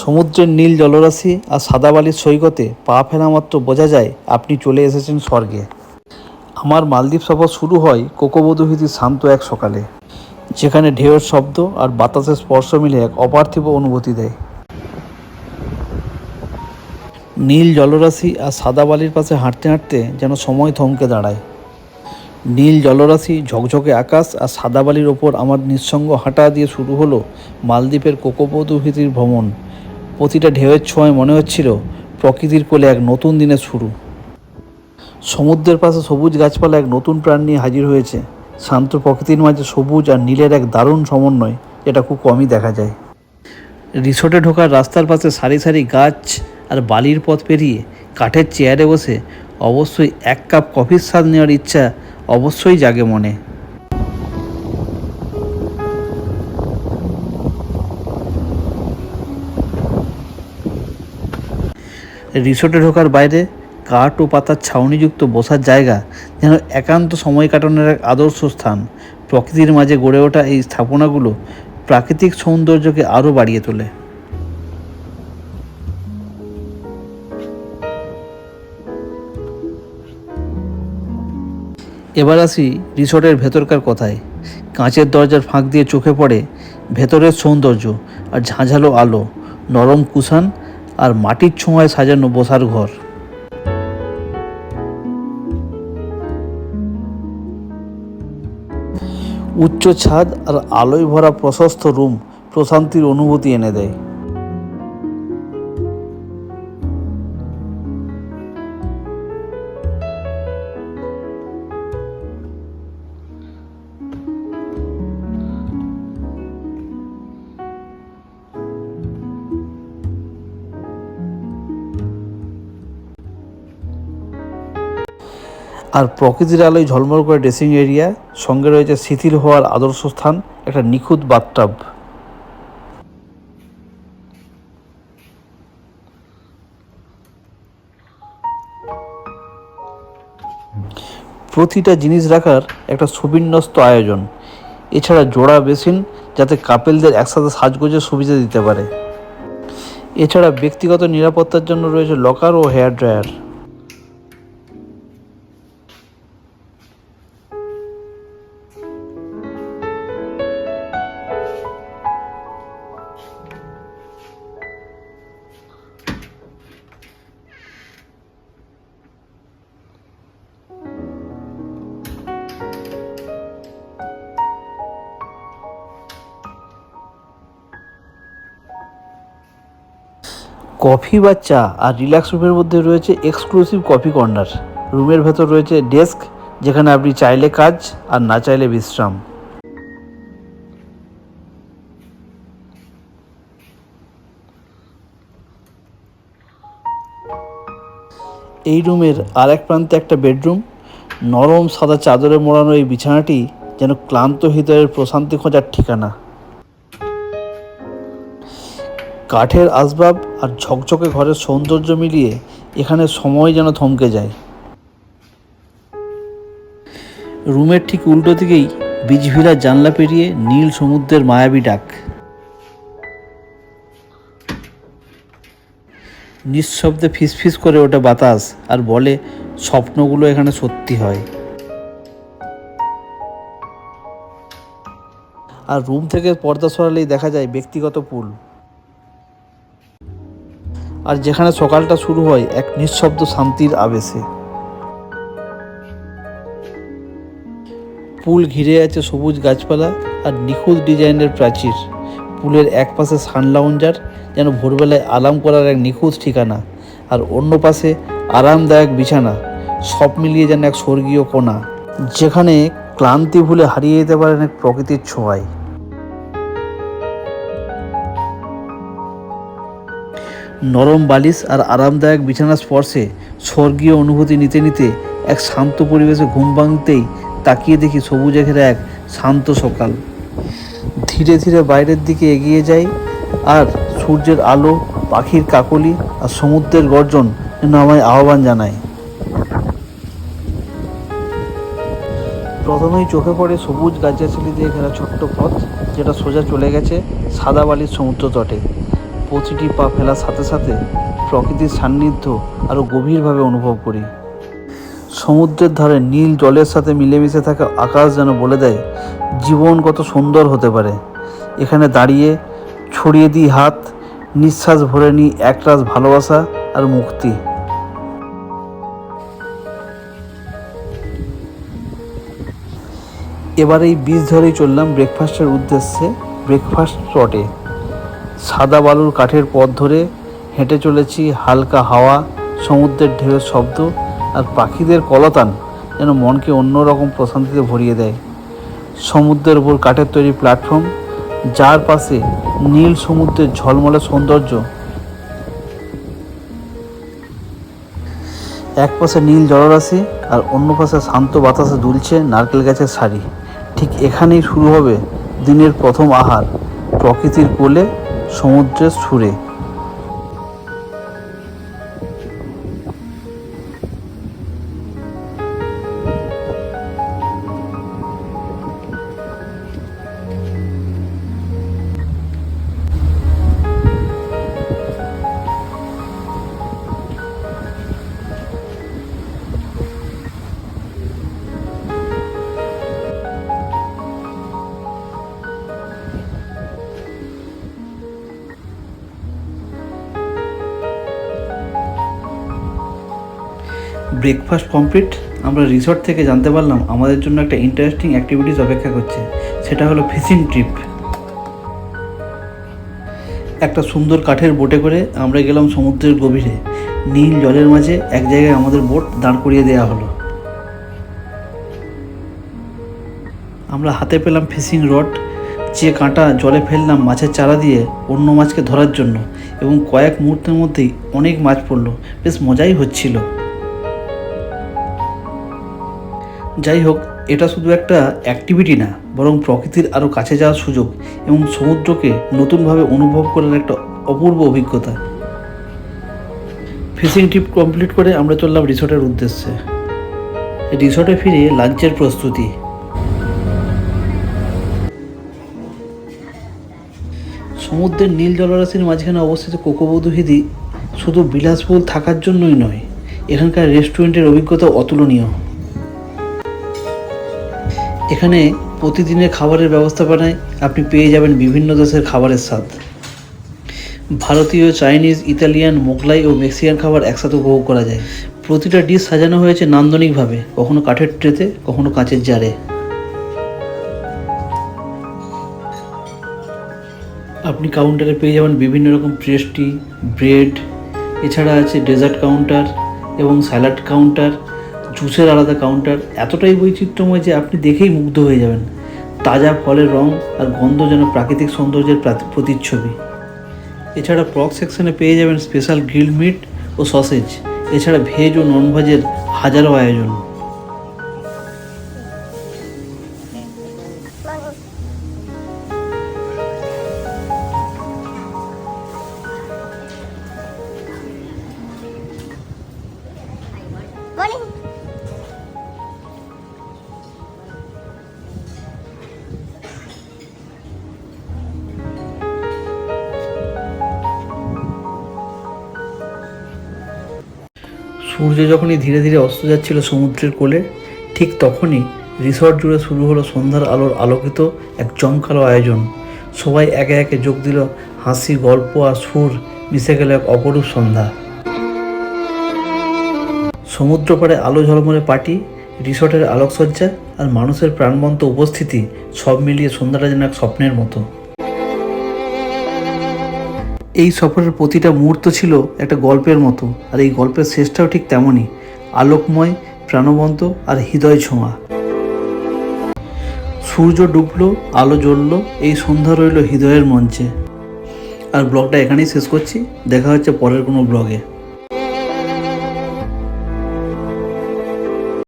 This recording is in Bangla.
সমুদ্রের নীল জলরাশি আর সাদা বালির সৈকতে পা ফেলা মাত্র বোঝা যায় আপনি চলে এসেছেন স্বর্গে। আমার মালদ্বীপ সফর শুরু হয় কোকোবধূহিতির শান্ত এক সকালে, যেখানে ঢেউয়ের শব্দ আর বাতাসের স্পর্শ মিলে এক অপার্থিব অনুভূতি দেয়। নীল জলরাশি আর সাদা বালির পাশে হাঁটতে হাঁটতে যেন সময় থমকে দাঁড়ায়। নীল জলরাশি, ঝকঝকে আকাশ আর সাদা বালির ওপর আমার নিঃসঙ্গ হাঁটা দিয়ে শুরু হলো মালদ্বীপের কোকোপদুহিতির ভ্রমণ। প্রতিটা ঢেউয়ের ছোঁয়ায় মনে হচ্ছিল প্রকৃতির কোলে এক নতুন দিনের শুরু। সমুদ্রের পাশে সবুজ গাছপালা এক নতুন প্রাণ নিয়ে হাজির হয়েছে। শান্ত প্রকৃতির মাঝে সবুজ আর নীলের এক দারুণ সমন্বয়, যেটা খুব কমই দেখা যায়। রিসোর্টে ঢোকার রাস্তার পাশে সারি সারি গাছ আর বালির পথ পেরিয়ে কাঠের চেয়ারে বসে অবশ্যই এক কাপ কফির স্বাদ নেওয়ার ইচ্ছা অবশ্যই জাগে মনে। রিসোর্টে ঢোকার বাইরে কাঠ ও পাতার ছাউনিযুক্ত বসার জায়গা যেন একান্ত সময় কাটানোর এক আদর্শ স্থান। প্রকৃতির মাঝে গড়ে ওঠা এই স্থাপনাগুলো প্রাকৃতিক সৌন্দর্যকে আরও বাড়িয়ে তোলে। এবার আসি রিসোর্টের ভেতরকার কথায়। কাঁচের দরজার ফাঁক দিয়ে চোখে পড়ে ভেতরের সৌন্দর্য আর ঝাঁঝালো আলো, নরম কুশান আর মাটির ছোঁয়ায় সাজানো বসার ঘর। উচ্চ ছাদ আর আলোয় ভরা প্রশস্ত রুম প্রশান্তির অনুভূতি এনে দেয়। আর প্রকৃতির আলোয় ঝলমল করে ড্রেসিং এরিয়া, সঙ্গে রয়েছে শিথিল হওয়ার আদর্শ স্থান একটা নিখুঁত বাথটাব। প্রতিটা জিনিস রাখার একটা সুবিন্যস্ত আয়োজন। এছাড়া জোড়া বেসিন যাতে কাপেলদের একসাথে সাজগোজের সুবিধা দিতে পারে। এছাড়া ব্যক্তিগত নিরাপত্তার জন্য রয়েছে লকার ও হেয়ার ড্রায়ার। কফি বা চা আর রিল্যাক্স রুমের মধ্যে রয়েছে এক্সক্লুসিভ কফি কর্নার। রুমের ভেতর রয়েছে ডেস্ক, যেখানে আপনি চাইলে কাজ আর না চাইলে বিশ্রাম। এই রুমের আর এক প্রান্তে একটা বেডরুম। নরম সাদা চাদরে মোড়ানো এই বিছানাটি যেন ক্লান্ত হৃদয়ের প্রশান্তি খোঁজার ঠিকানা। কাঠের আসবাব আর ঝকঝকে ঘরের সৌন্দর্য মিলিয়ে এখানে সময় যেন থমকে যায়। রুমের ঠিক উল্টো দিকেই বীজভিলার জানলা পেরিয়ে নীল সমুদ্রের মায়াবী ডাক। নিঃশব্দে ফিসফিস করে ওঠে বাতাস আর বলে, স্বপ্নগুলো এখানে সত্যি হয়। আর রুম থেকে পর্দা সরালেই দেখা যায় ব্যক্তিগত পুল। আর যেখানে সকালটা শুরু হয়, এক নিঃশব্দ শান্তির আবেশে। পুল ঘিরে আছে সবুজ গাছপালা আর নিখুঁত ডিজাইনের প্রাচীর। পুলের এক পাশে সান লাউঞ্জার, যেন ভোরবেলায় আলাম করার এক নিখুঁত ঠিকানা, আর অন্য পাশে আরামদায়ক বিছানা, সব মিলিয়ে যেন এক স্বর্গীয় কোণা। যেখানে ক্লান্তি ভুলে হারিয়ে যেতে পারেন এক প্রকৃতির ছোঁয়ায়। নরম বালিশ আর আরামদায়ক বিছানা স্পর্শে স্বর্গীয় অনুভূতি নিতে নিতে এক শান্ত পরিবেশে ঘুম ভাঙতেই তাকিয়ে দেখি সবুজে ঘেরা এক শান্ত সকাল। ধীরে ধীরে বাইরের দিকে এগিয়ে যাই আর সূর্যের আলো, পাখির কাকলি আর সমুদ্রের গর্জন যেন আমায় আহ্বান জানায় প্রথমেই চোখে পড়ে সবুজ গাছগাছালি দিয়ে ঘেরা ছোট্ট পথ যেটা সোজা চলে গেছে সাদা বালির সমুদ্র তটে। প্রতিটি পা ফেলার সাথে সাথে প্রকৃতির সান্নিধ্য আরও গভীরভাবে অনুভব করি। সমুদ্রের ধারে নীল জলের সাথে মিলেমিশে থাকা আকাশ যেন বলে দেয়, জীবন কত সুন্দর হতে পারে। এখানে দাঁড়িয়ে, ছড়িয়ে দিই হাত, নিঃশ্বাস ভরে নিই একরাশ ভালোবাসা আর মুক্তি। এবার এই বীজ ধরেই চললাম ব্রেকফাস্টের উদ্দেশ্যে ব্রেকফাস্ট স্পটে সাদা বালুর কাঠের পথ ধরে হেঁটে চলেছি হালকা হাওয়া, সমুদ্রের ঢেউয়ের শব্দ আর পাখিদের কলতান যেন মনকে অন্যরকম প্রশান্তিতে ভরিয়ে দেয়। সমুদ্রের উপর কাঠের তৈরি প্ল্যাটফর্ম, যার পাশে নীল সমুদ্রের ঝলমলে সৌন্দর্য। এক পাশে নীল জলরাশি আর অন্য পাশে শান্ত বাতাসে দুলছে নারকেল গাছের সারি। ঠিক এখানেই শুরু হবে দিনের প্রথম আহার। প্রকৃতির কোলে সমুদ্রের সুরে ব্রেকফাস্ট কমপ্লিট আমরা রিসর্ট থেকে জানতে পারলাম আমাদের জন্য একটা ইন্টারেস্টিং অ্যাক্টিভিটিস অপেক্ষা করছে। সেটা হলো ফিশিং ট্রিপ একটা সুন্দর কাঠের বোটে করে আমরা গেলাম সমুদ্রের গভীরে। নীল জলের মাঝে এক জায়গায় আমাদের বোট দাঁড় করিয়ে দেওয়া হলো। আমরা হাতে পেলাম ফিশিং রড যে কাঁটা জলে ফেললাম মাছের চারা দিয়ে অন্য মাছকে ধরার জন্য এবং কয়েক মুহূর্তের মধ্যেই অনেক মাছ পড়ল। বেশ মজাই হচ্ছিল। যাই হোক এটা শুধু একটা অ্যাক্টিভিটি না, বরং প্রকৃতির আরও কাছে যাওয়ার সুযোগ এবং সমুদ্রকে নতুনভাবে অনুভব করার একটা অপূর্ব অভিজ্ঞতা। ফিশিং ট্রিপ কমপ্লিট করে আমরা চললাম রিসোর্টের উদ্দেশ্যে। রিসোর্টে ফিরে লাঞ্চের প্রস্তুতি। সমুদ্রের নীল জলরাশির মাঝখানে অবস্থিত কোকোবধূ হিদি শুধু বিলাসবহুল থাকার জন্যই নয়, এখানকার রেস্টুরেন্টের অভিজ্ঞতা অতুলনীয়। এখানে প্রতিদিনের খাবারের ব্যবস্থাপনায় আপনি পেয়ে যাবেন বিভিন্ন দেশের খাবারের স্বাদ। ভারতীয়, চাইনিজ, ইতালিয়ান, মোগলাই ও মেক্সিকান খাবার একসাথে উপভোগ করা যায়। প্রতিটা ডিশ সাজানো হয়েছে নান্দনিকভাবে, কখনো কাঠের ট্রেতে, কখনো কাঁচের জারে। আপনি কাউন্টারে পেয়ে যাবেন বিভিন্ন রকম পেস্ট্রি ব্রেড এছাড়া আছে ডেজার্ট কাউন্টার এবং স্যালাড কাউন্টার জুসের আলাদা কাউন্টার এতটাই বৈচিত্র্যময় যে আপনি দেখেই মুগ্ধ হয়ে যাবেন। তাজা ফলের রং আর গন্ধ যেন প্রাকৃতিক সৌন্দর্যের প্রাতি- প্রতিচ্ছবি। এছাড়া প্রক সেকশনে পেয়ে যাবেন স্পেশাল গ্রিল মিট ও সসেজ এছাড়া ভেজ ও নন ভেজের হাজারো আয়োজন। সূর্য যখনই ধীরে ধীরে অস্ত যাচ্ছিল সমুদ্রের কোলে, ঠিক তখনই রিসর্ট জুড়ে শুরু হলো সন্ধ্যার আলোর আলোকিত এক জমকালো আয়োজন। সবাই একে একে যোগ দিল হাসি, গল্প আর সুর, মিশে গেল এক অপরূপ সন্ধ্যা। সমুদ্র পাড়ে আলো ঝলমলে পার্টি, রিসর্টের আলোকসজ্জা আর মানুষের প্রাণবন্ত উপস্থিতি সব মিলিয়ে সন্ধ্যাটা যেন এক স্বপ্নের মতো। এই সফরের প্রতিটা মুহূর্ত ছিল একটা গল্পের মতো, আর এই গল্পের শেষটাও ঠিক তেমনই, আলোকময়, প্রাণবন্ত আর হৃদয় ছোঁয়া। সূর্য ডুবল, আলো জ্বলল, এই সন্ধ্যা রইল হৃদয়ের মঞ্চে। আর ব্লগটা এখানেই শেষ করছি, দেখা হচ্ছে পরের কোনো ব্লগে।